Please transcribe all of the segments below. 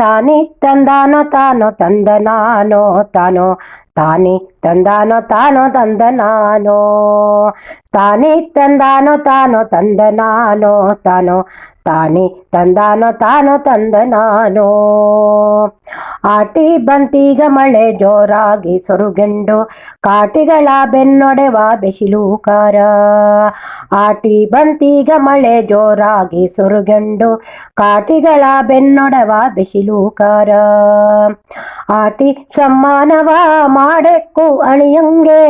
ತಾನಿ ತಂದಾನೋ ತಾನೋ ತಂದ ನಾನೋ ತಾನೋ ತಾನಿ ತಂದಾನೋ ತಾನೋ ತಂದ ನಾನು, ತಾನೇ ತಂದಾನೋ ತಾನೋ ತಂದ ನಾನು, ತಾನೋ ತಾನೇ ತಂದಾನೋ ತಾನೋ ತಂದ ನಾನು. ಆಟಿ ಬಂತೀಗ ಮಳೆ ಜೋರಾಗಿ ಸೊರುಗೆಂಡು, ಕಾಟಿಗಳ ಬೆನ್ನೊಡೆವ ಬೆಸಿಲೂಕಾರ ಆಟಿ ಬಂತೀಗ ಮಳೆ ಜೋರಾಗಿ ಸುರುಗೆಂಡು, ಕಾಟಿಗಳ ಬೆನ್ನೊಡೆವ ಬೆಸಿಲೂಕಾರ ಆಟಿ ಸಮ್ಮಾನವ ಮಾಡೆಕ್ಕು ಅಳಿಯಂಗೆ,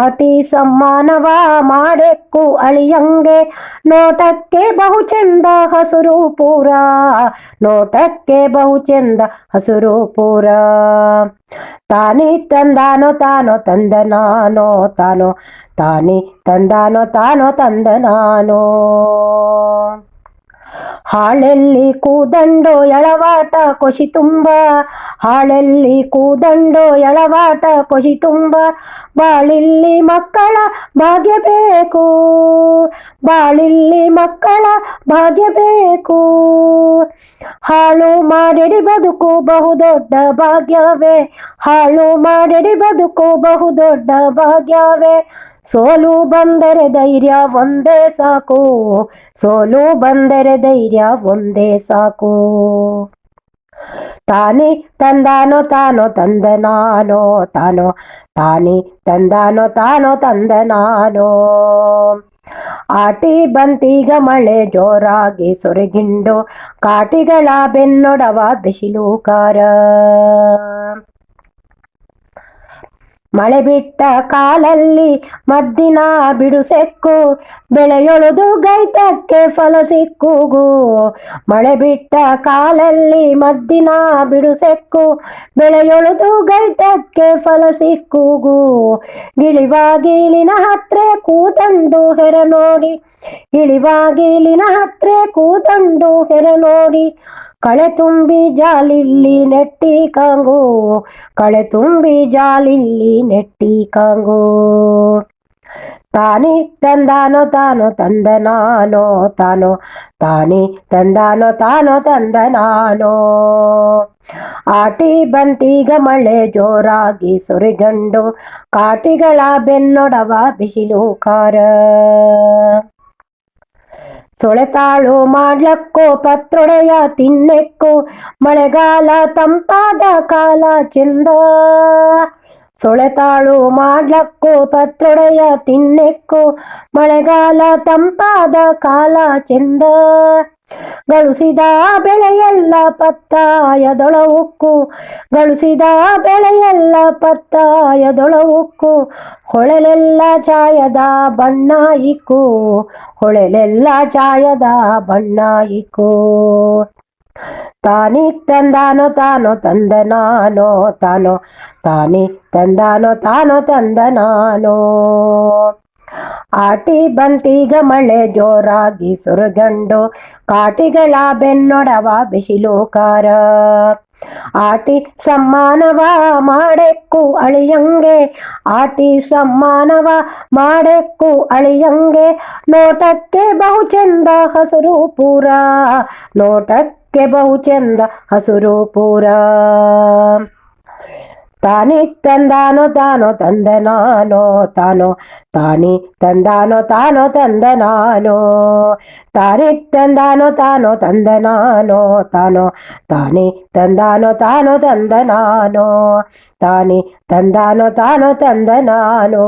ಆಟಿ ಸಮ್ಮಾನವ ಮಾಡೆಕ್ಕು ಅಳಿಯಂಗೆ. ನೋಟಕ್ಕೆ ಬಹು ಚೆಂದ ಹಸುರು ಪೂರ, ನೋಟಕ್ಕೆ ಬಹು ಚೆಂದ ಹಸುರು ಪೂರ. ತಾನಿ ತಂದಾನೋ ತಾನೋ ತಂದ ನಾನೋ ತಾನೋ, ತಾನಿ ತಂದಾನೋ ತಾನೋ ತಂದ ನಾನೋ ಹಾಳೆಲ್ಲಿ ಕೂದಂಡೋ ಎಳವಾಟ ಕೊಶಿ ತುಂಬ. ಹಾಳೆಲ್ಲಿ ಕೂದಂಡೋ ಎಳವಾಟ ಕೊಶಿ ತುಂಬ. ಬಾಳಿಲ್ಲಿ ಮಕ್ಕಳ ಭಾಗ್ಯ ಬೇಕು. ಬಾಳಿಲ್ಲಿ ಮಕ್ಕಳ ಭಾಗ್ಯ ಬೇಕು. ಹಾಳು ಮಾಡಿಡಿ ಬದುಕು ಬಹುದೊಡ್ಡ ಭಾಗ್ಯವೇ. ಹಾಳು ಮಾಡಿಡಿ ಬದುಕು ಬಹುದೊಡ್ಡ ಭಾಗ್ಯವೇ. ಸೋಲು ಬಂದರೆ ಧೈರ್ಯ ಒಂದೇ ಸಾಕು. ಸೋಲು ಬಂದರೆ ಧೈರ್ಯ ಒಂದೇ ಸಾಕು. ತಾನೇ ತಂದಾನೋ ತಾನೋ ತಂದ ನಾನೋ ತಾನೋ. ತಾನೇ ತಂದಾನೋ ತಾನೋ ತಂದ ನಾನೋ. ಆಟಿ ಬಂತೀಗ ಮಳೆ ಜೋರಾಗಿ ಸೊರಗಿಂಡು ಕಾಟಿಗಳ ಬೆನ್ನೊಡವ ಬಿಸಿಲೂಕಾರ. ಮಳೆ ಬಿಟ್ಟ ಕಾಲಲ್ಲಿ ಮದ್ದಿನ ಬಿಡುಸೆಕ್ಕು ಬೆಳೆಯೊಳದು ಗೈತಕ್ಕೆ ಫಲ ಸಿಕ್ಕುಗು. ಮಳೆ ಬಿಟ್ಟ ಕಾಲಲ್ಲಿ ಮದ್ದಿನ ಬಿಡುಸೆಕ್ಕು ಬೆಳೆಯೊಳದು ಗೈತಕ್ಕೆ ಫಲ ಸಿಕ್ಕುಗು. ಗಿಳಿವಾಗಿಲಿನ ಹತ್ರ ಕೂತಂಡು ಹೆರ ನೋಡಿ ಇಳಿವಾಗಿಲಿನ ಹತ್ರ ಕೂತಂಡು ಹೆರ ನೋಡಿ ಕಳೆ ತುಂಬಿ ಜಾಲಿಲ್ಲಿ ನೆಟ್ಟಿ ಕಾಂಗೋ. ಕಳೆ ತುಂಬಿ ಜಾಲಿಲ್ಲಿ ನೆಟ್ಟಿ ಕಾಂಗೋ. ತಾನಿ ತಂದಾನೋ ತಾನೋ ತಂದ ನಾನೋ ತಾನೋ. ತಾನಿ ತಂದಾನೋ ತಾನೋ ತಂದ ನಾನೋ ಆಟಿ ಬಂತೀಗ ಮಳೆ ಜೋರಾಗಿ ಸುರಿಗಂಡು. ಕಾಟಿಗಳ ಬೆನ್ನೊಡವ ಬಿಸಿಲೂಕಾರ ಸೊಳೆತಾಳು ಮಾಡ್ಲಕ್ಕೋ ಪತ್ರೊಡೆಯ ತಿನ್ನೆಕ್ಕೋ ಮಳೆಗಾಲ ತಂಪಾದ ಕಾಲ ಚಂದ. ಸೊಳೆತಾಳು ಮಾಡ್ಲಕ್ಕೋ ಪತ್ರೊಡೆಯ ತಿನ್ನೆಕ್ಕೋ ಮಳೆಗಾಲ ತಂಪಾದ ಕಾಲ ಚೆಂದ. ಗಳಿಸಿದ ಬೆಳೆಯೆಲ್ಲ ಪತ್ತಾಯದೊಳವುಕ್ಕು ಗಳಿಸಿದ ಬೆಳೆಯೆಲ್ಲ ಪತ್ತಾಯದೊಳವುಕ್ಕು ಹೊಳೆಲೆಲ್ಲ ಚಾಯದ ಬಣ್ಣ ಇಕ್ಕು, ಹೊಳೆಲೆಲ್ಲ ಚಾಯದ ಬಣ್ಣ ಇಕ್ಕು. ತಾನಿ ತಂದಾನೋ ತಾನೋ ತಂದ ನಾನೋ ತಾನೋ, ತಾನಿ ತಂದಾನೋ ತಾನೋ ತಂದ ನಾನೋ. ಆಟಿ ಬಂತೀಗ ಮಳೆ ಜೋರಾಗಿ ಸುರಗಂಡು ಕಾಟಿಗಳ ಬೆನ್ನೊಡವ ಬಿಸಿಲೋಕಾರ. ಆಟಿ ಸಮ್ಮಾನವ ಮಾಡೆಕ್ಕು ಅಳಿಯಂಗೆ, ಆಟಿ ಸಮ್ಮಾನವ ಮಾಡೆಕ್ಕು ಅಳಿಯಂಗೆ, ನೋಟಕ್ಕೆ ಬಹು ಚಂದ ಹಸುರು ಪೂರ, ನೋಟಕ್ಕೆ ಬಹು ಚಂದ ಹಸುರು ಪೂರ. ತಾನಿ ತಂದಾನೋ ತಾನೋ ತಂದ ನಾನೋ ತಾನೋ, ತಾನಿ ತಂದಾನೋ ತಾನೋ ತಂದ ನಾನೋ ತಾನಿ ತಂದಾನೋ ತಾನೋ ತಂದ ನಾನೋ ತಾನೋ, ತಾನಿ ತಂದಾನೋ ತಾನೋ ತಂದ ನಾನೋ ತಾನಿ ತಂದಾನೋ ತಾನೋ ತಂದ ನಾನೋ